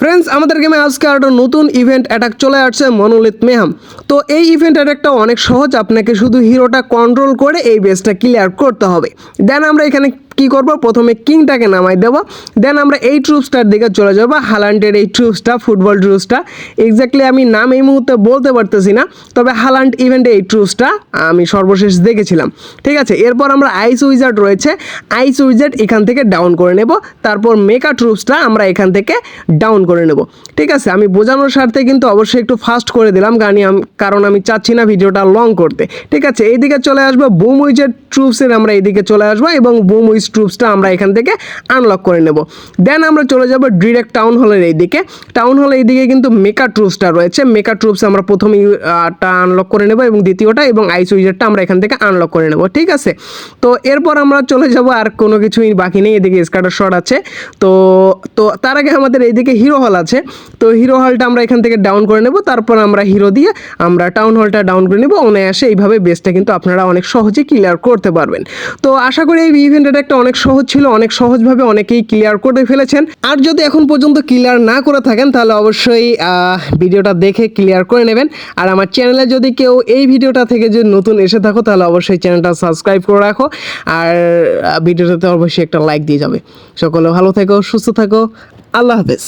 Friends আমাদের গেমে আজকে আর একটা নতুন ইভেন্ট অ্যাটাক চলে আসছে মনোলিত মেহাম। তো এই ইভেন্ট অ্যাটাকটা অনেক সহজ, আপনাকে শুধু হিরোটা কন্ট্রোল করে এই বেসটা ক্লিয়ার করতে হবে। দেন আমরা এখানে কি করব? প্রথমে কিংটাকে নামাই দেব। দেন আমরা এই ট্রুপসটার দিকে চলে যাব। হালান্ডের এই ট্রুপসটা ফুটবল ট্রুপসটা এক্স্যাক্টলি আমি নাম এই মুহূর্তে বলতে পারতেছি না, তবে হালান্ড ইভেন্টে এই ট্রুপসটা আমি সর্বশেষ দেখেছিলাম। ঠিক আছে? এরপর আমরা আইস উইজার্ড রয়েছে। আইস উইজার্ড এখান থেকে ডাউন করে নেব। তারপর মেকা ট্রুপসটা আমরা এখান থেকে ডাউন করে নেব। ঠিক আছে? আমি বোঝানোর স্বার্থে কিন্তু অবশ্যই একটু ফাস্ট করে দিলাম, কারণ আমি চাচ্ছি না ভিডিওটা লং করতে। ঠিক আছে? এইদিকে চলে আসব। বুম উইজের ট্রুপসের আমরা এইদিকে চলে আসব এবং বুম উইজ ট্রুপসটা আমরা এখান থেকে আনলক করে নেব। দেন আমরা চলে যাব ডিরেক্ট টাউন হলের এইদিকে। টাউন হলের এই দিকে কিন্তু মেকা ট্রুপসটা রয়েছে। মেকা ট্রুপস আমরা প্রথমেই টা আনলক করে নেব এবং দ্বিতীয়টা এবং আইস উইজারটা আমরা এখান থেকে আনলক করে নেব। ঠিক আছে? তো এরপর আমরা চলে যাব, আর কোনো কিছুই বাকি নেই। এদিকে স্কাটার শট আছে। তো তো তার আগে আমাদের এইদিকে হিরো হল আছে। তো হিরো হলটা আমরা এখান থেকে ডাউন করে নেব। তারপর আমরা হিরো দিয়ে আমরা টাউন হলটা ডাউন করে নেব। অনায়াসে এইভাবে বেসটা কিন্তু আপনারা অনেক সহজে ক্লিয়ার করতে পারবেন। তো আশা করি এই ইভেন্টের একটা অনেক সহজ ছিল, অনেক সহজভাবে অনেকেই ক্লিয়ার করে ফেলেছেন। আর যদি এখন পর্যন্ত ক্লিয়ার না করে থাকেন, তাহলে অবশ্যই ভিডিওটা দেখে ক্লিয়ার করে নেবেন। আর আমার চ্যানেলে যদি কেউ এই ভিডিওটা থেকে যদি নতুন এসে থাকো, তাহলে অবশ্যই চ্যানেলটা সাবস্ক্রাইব করে রাখো। আর ভিডিওটাতে অবশ্যই একটা লাইক দিয়ে যাবে। সকলে ভালো থেকো, সুস্থ থাকো। আল্লাহ হাফেজ।